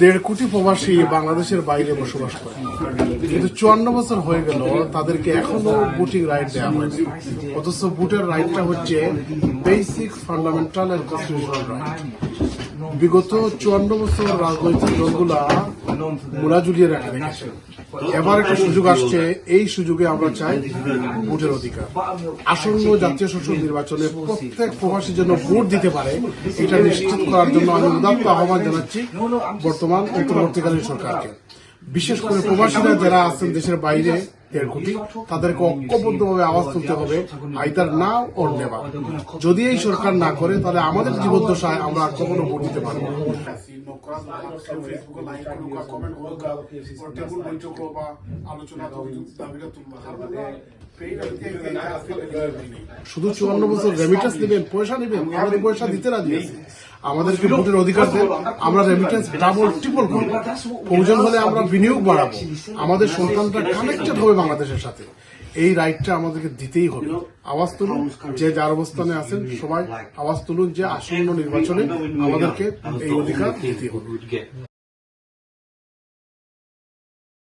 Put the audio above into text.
দেড় কোটি প্রবাসী বাংলাদেশের বাইরে বসবাস করে। কিন্তু চুয়ান্ন বছর হয়ে গেল, তাদেরকে এখনও বুটিং রাইট দেওয়া হয়নি। অথচ বুটের রাইটটা হচ্ছে basic fundamental and constitutional right বিগত চুয়ান্ন বছর রাজনৈতিক দলগুলা মোলা ঝুলিয়ে রাখা এবার একটা সুযোগ আসছে, এই সুযোগে আমরা চাই ভোটের অধিকার। আসন্ন জাতীয় সংসদ নির্বাচনে প্রত্যেক প্রবাসী যেন ভোট দিতে পারে, এটা নিশ্চিত করার জন্য আমি উদাত্ত আহ্বান জানাচ্ছি বর্তমান অন্তর্বর্তীকালীন সরকারকে। বিশেষ করে প্রবাসীরা যারা আছেন দেশের বাইরে দেড় কোটি তাদেরকে ঐক্যবদ্ধভাবে আওয়াজ তুলতে হবে আইদার না ওর নেবা যদি এই সরকার না করে, তাহলে আমাদের জীবদ্দশায় আমরা আর কখনো ভোট দিতে পারব শুধু চুয়ান্ন বছর রেমিটেন্স নেবেন, পয়সা নেবেন আমাদের পয়সা দিতে রাজি আছি আমাদেরকে ভোটের অধিকার দেন, আমরা রেমিটেন্স ডাবল ট্রিপল করব প্রয়োজন হলে আমরা বিনিয়োগ বাড়াবো। আমাদের সন্তানটা কানেক্টেড হবে বাংলাদেশের সাথে। এই রাইটটা আমাদেরকে দিতেই হবে। আওয়াজ তুলুন, যে যার অবস্থানে আছেন সবাই আওয়াজ তুলুন যে আসন্ন নির্বাচনে আমাদেরকে এই অধিকার দিতে হবে।